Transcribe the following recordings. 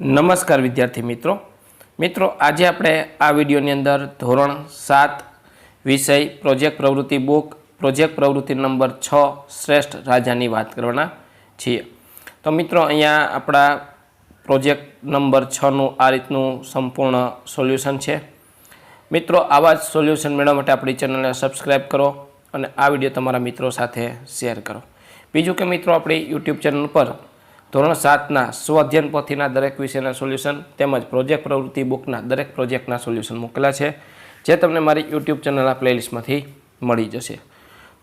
નમસ્કાર વિદ્યાર્થી મિત્રો. મિત્રો, આજે આપણે આ વિડીયોની અંદર ધોરણ સાત વિષય પ્રોજેક્ટ પ્રવૃત્તિ બુક, પ્રોજેક્ટ પ્રવૃત્તિ નંબર છ, શ્રેષ્ઠ રાજાની વાત કરવાના છીએ. તો મિત્રો, અહીંયા આપણા પ્રોજેક્ટ નંબર છનું આ રીતનું સંપૂર્ણ સોલ્યુશન છે. મિત્રો, આવા જ સોલ્યુશન મેળવવા માટે આપણી ચેનલને સબસ્ક્રાઈબ કરો અને આ વીડિયો તમારા મિત્રો સાથે શેર કરો. બીજું કે મિત્રો, આપણી યુટ્યુબ ચેનલ પર ધોરણ સાતના સ્વ અધ્યયન પોથીના દરેક વિષયના સોલ્યુશન તેમજ પ્રોજેક્ટ પ્રવૃત્તિ બુકના દરેક પ્રોજેક્ટના સોલ્યુશન મૂકેલા છે, જે તમને મારી યુટ્યુબ ચેનલના પ્લેલિસ્ટમાંથી મળી જશે.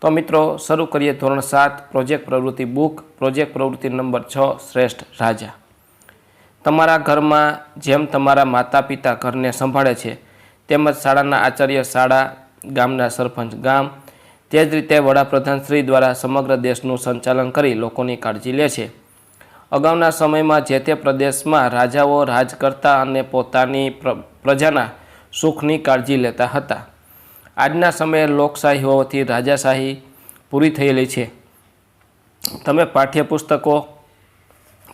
તો મિત્રો, શરૂ કરીએ ધોરણ સાત પ્રોજેક્ટ પ્રવૃત્તિ બુક પ્રોજેક્ટ પ્રવૃત્તિ નંબર છ, શ્રેષ્ઠ રાજા. તમારા ઘરમાં જેમ તમારા માતા પિતા ઘરને સંભાળે છે, તેમજ શાળાના આચાર્ય શાળા, ગામના સરપંચ ગામ, તે જ રીતે વડાપ્રધાન શ્રી દ્વારા સમગ્ર દેશનું સંચાલન કરી લોકોની કાળજી લે છે. અગાઉના સમયમાં જે તે પ્રદેશમાં રાજાઓ રાજ કરતા અને પોતાની પ્ર- પ્રજાના સુખની કાળજી લેતા હતા. આજના સમયે લોકશાહી હોવાથી રાજાશાહી પૂરી થયેલી છે. તમે પાઠ્યપુસ્તકો,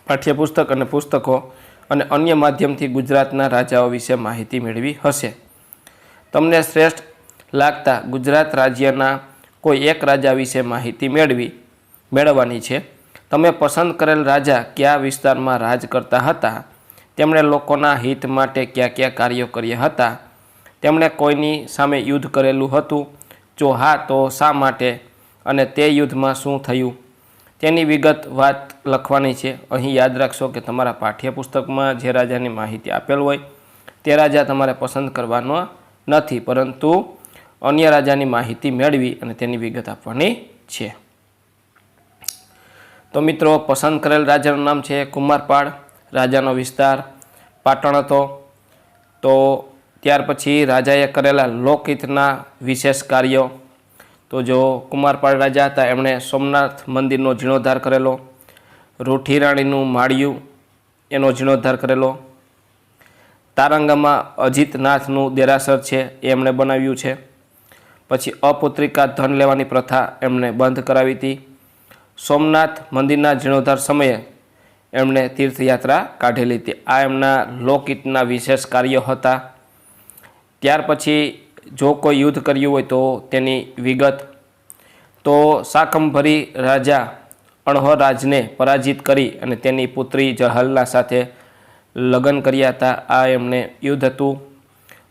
પાઠ્યપુસ્તક અને પુસ્તકો અને અન્ય માધ્યમથી ગુજરાતના રાજાઓ વિશે માહિતી મેળવી હશે. તમને શ્રેષ્ઠ લાગતા ગુજરાત રાજ્યના કોઈ એક રાજા વિશે માહિતી મેળવી, મેળવવાની છે. તમે પસંદ કરેલ રાજા કયા વિસ્તારમાં રાજ કરતા હતા? તેમણે લોકોના હિત માટે કયા કયા કાર્યો કર્યા હતા? તેમણે કોઈની સામે યુદ્ધ કરેલું હતું? જો હા, તો શા માટે? અને તે યુદ્ધમાં શું થયું? તેની વિગત વાત લખવાની છે. અહીં યાદ રાખશો કે તમારા પાઠ્યપુસ્તકમાં જે રાજાની માહિતી આપેલ હોય, તે રાજા તમારે પસંદ કરવાનો નથી, પરંતુ અન્ય રાજાની માહિતી મેળવી અને તેની વિગત આપવાની છે. તો મિત્રો, પસંદ કરેલ રાજાનું નામ છે કુમારપાળ. રાજાનો વિસ્તાર પાટણ હતો. તો ત્યાર પછી રાજાએ કરેલા લોકહિતના વિશેષ કાર્યો. તો જો કુમારપાળ રાજા હતા, એમણે સોમનાથ મંદિરનો જીર્ણોદ્ધાર કરેલો રૂઠી રાણીનું માળિયું એનો જીર્ણોદ્ધાર કરેલો. તારંગામાં અજીતનાથનું દેરાસર છે, એ એમણે બનાવ્યું છે. પછી અપુત્રિકા ધન લેવાની પ્રથા એમણે બંધ કરાવી હતી. સોમનાથ મંદિરના જીર્ણોદ્ધાર સમયે એમણે તીર્થયાત્રા કાઢેલી હતી. આ એમના લોકહિતના વિશેષ કાર્યો હતા. ત્યાર પછી જો કોઈ યુદ્ધ કર્યું હોય તો તેની વિગત. તો શાકંભરી રાજા અણહરાજને પરાજિત કરી અને તેની પુત્રી જહલના સાથે લગ્ન કર્યા હતા. આ એમને યુદ્ધ હતું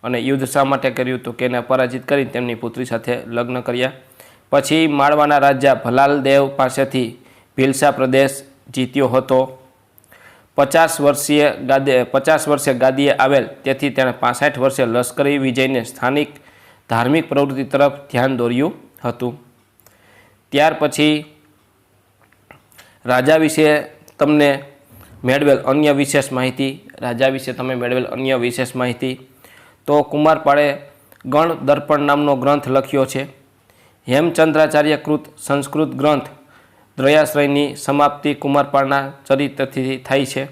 અને યુદ્ધ શા માટે કર્યું હતું કે એને પરાજિત કરી તેમની પુત્રી સાથે લગ્ન કર્યા. પછી માળવાના રાજા ભલાલદેવ પાસેથી ભીલસા પ્રદેશ જીત્યો હતો. પચાસ વર્ષીય ગાદે, પચાસ વર્ષે ગાદીએ આવેલ, તેથી તેણે પાસઠ વર્ષે લશ્કરી વિજયને સ્થાનિક ધાર્મિક પ્રવૃત્તિ તરફ ધ્યાન દોર્યું હતું. ત્યાર પછી રાજા વિશે તમને મેળવેલ અન્ય વિશેષ માહિતી, રાજા વિશે તમે મેળવેલ અન્ય વિશેષ માહિતી, તો કુમારપાળે ગણ દર્પણ નામનો ગ્રંથ લખ્યો છે. હેમચંદ્રાચાર્ય કૃત સંસ્કૃત ગ્રંથ દ્રયાશ્રયની સમાપ્તિ કુમારપાળના ચરિત્રથી થાય છે.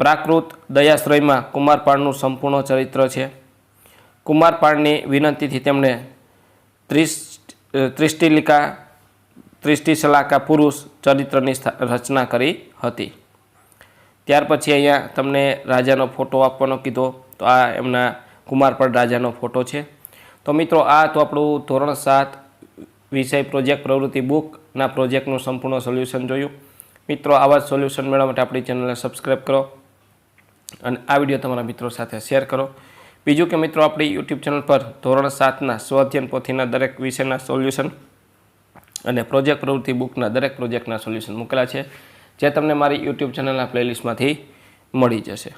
પ્રાકૃત દયાશ્રયમાં કુમારપાળનું સંપૂર્ણ ચરિત્ર છે. કુમારપાળની વિનંતીથી તેમણે ત્રિસ ત્રિષ્ટિલિકા, ત્રિષ્ટિશલાકા પુરુષ ચરિત્રની રચના કરી હતી. ત્યાર પછી અહીંયા તમને રાજાનો ફોટો આપવાનો કીધો, તો આ એમના કુમારપાળ રાજાનો ફોટો છે. તો મિત્રો, આ તો આપણું ધોરણ સાત વિષય પ્રોજેક્ટ પ્રવૃત્તિ બુકના પ્રોજેક્ટનું સંપૂર્ણ સોલ્યુશન જોયું. મિત્રો, આવા જ સોલ્યુશન મેળવવા માટે આપણી ચેનલને સબસ્ક્રાઈબ કરો અને આ વીડિયો તમારા મિત્રો સાથે શેર કરો. બીજું કે મિત્રો, આપણી યુટ્યુબ ચેનલ પર ધોરણ સાતના સ્વઅધ્યયન પોથીના દરેક વિષયના સોલ્યુશન અને પ્રોજેક્ટ પ્રવૃત્તિ બુકના દરેક પ્રોજેક્ટના સોલ્યુશન મૂકેલા છે, જે તમને મારી યુટ્યુબ ચેનલના પ્લેલિસ્ટમાંથી મળી જશે.